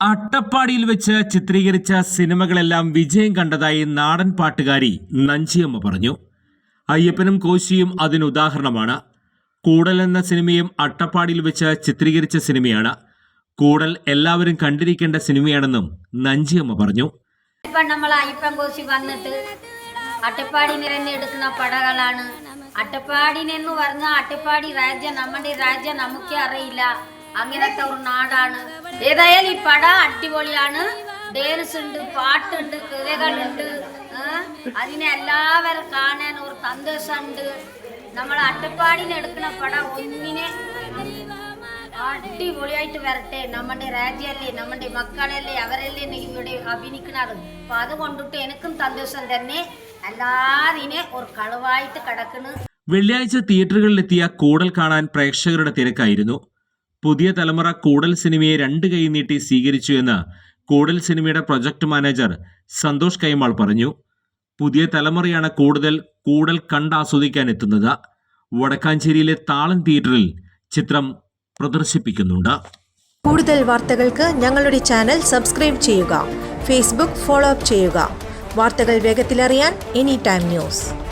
അട്ടപ്പാടിയിൽ വെച്ച് ചിത്രീകരിച്ച സിനിമകളെല്ലാം വിജയം കണ്ടതായി നാടൻ പാട്ടുകാരി നഞ്ചിയമ്മ പറഞ്ഞു. അയ്യപ്പനും കോശിയും അതിനുദാഹരണമാണ് കൂടൽ എന്ന സിനിമയും അട്ടപ്പാടിയിൽ വെച്ച് ചിത്രീകരിച്ച സിനിമയാണ്. കൂടൽ എല്ലാവരും കണ്ടിരിക്കേണ്ട സിനിമയാണെന്നും നഞ്ചിയമ്മ പറഞ്ഞു. നമ്മൾ അയ്യപ്പൻ കോശി വന്നിട്ട് അട്ടപ്പാടി എടുക്കുന്ന പടകളാണ്. അട്ടപ്പാടിനെന്ന് പറഞ്ഞാൽ അട്ടപ്പാടി രാജ്യം നമ്മുടെ രാജ്യം നമുക്കേ അറിയില്ല. അങ്ങനത്തെ ഒരു നാടാണ്. ഏതായാലും ഈ പടം അടിപൊളിയാണ്. ഡാൻസ് ഉണ്ട് പാട്ടുണ്ട് കിളകളുണ്ട് അതിനെ എല്ലാവരും കാണാൻ ഒരു സന്തോഷമുണ്ട്. നമ്മൾ അട്ടപ്പാടിന് എടുക്കുന്ന പടം ഒന്നിനെ അടിപൊളിയായിട്ട് വരട്ടെ. നമ്മുടെ രാജ്യല്ലേ നമ്മുടെ മക്കളല്ലേ അവരല്ലേ ഇവിടെ അഭിനയിക്കണത്. അപ്പൊ അത് കൊണ്ടിട്ട് എനിക്കും സന്തോഷം തന്നെ. എല്ലാതിനെ ഒരു കളവായിട്ട് കിടക്കുന്നു വെള്ളിയാഴ്ച തിയേറ്ററുകളിലെത്തിയ കൂടൽ കാണാൻ പ്രേക്ഷകരുടെ തിരക്കായിരുന്നു. പുതിയ തലമുറ കൂടൽ സിനിമയെ രണ്ട് കൈ നീട്ടി സ്വീകരിച്ചു എന്ന് കൂടൽ സിനിമയുടെ പ്രൊജക്ട് മാനേജർ സന്തോഷ് കൈമാൾ പറഞ്ഞു. പുതിയ തലമുറയാണ് കൂടുതൽ കൂടൽ കണ്ടാസ്വദിക്കാൻ എത്തുന്നത്. വടക്കാഞ്ചേരിയിലെ താളം തിയേറ്ററിൽ ചിത്രം പ്രദർശിപ്പിക്കുന്നുണ്ട്. കൂടുതൽ വാർത്തകൾക്ക് ഞങ്ങളുടെ ചാനൽ സബ്സ്ക്രൈബ് ചെയ്യുക. ഫേസ്ബുക്ക് ഫോളോ അപ്പ് ചെയ്യുക. വാർത്തകൾ വേഗത്തിലറിയാൻ എനി ടൈം ന്യൂസ്.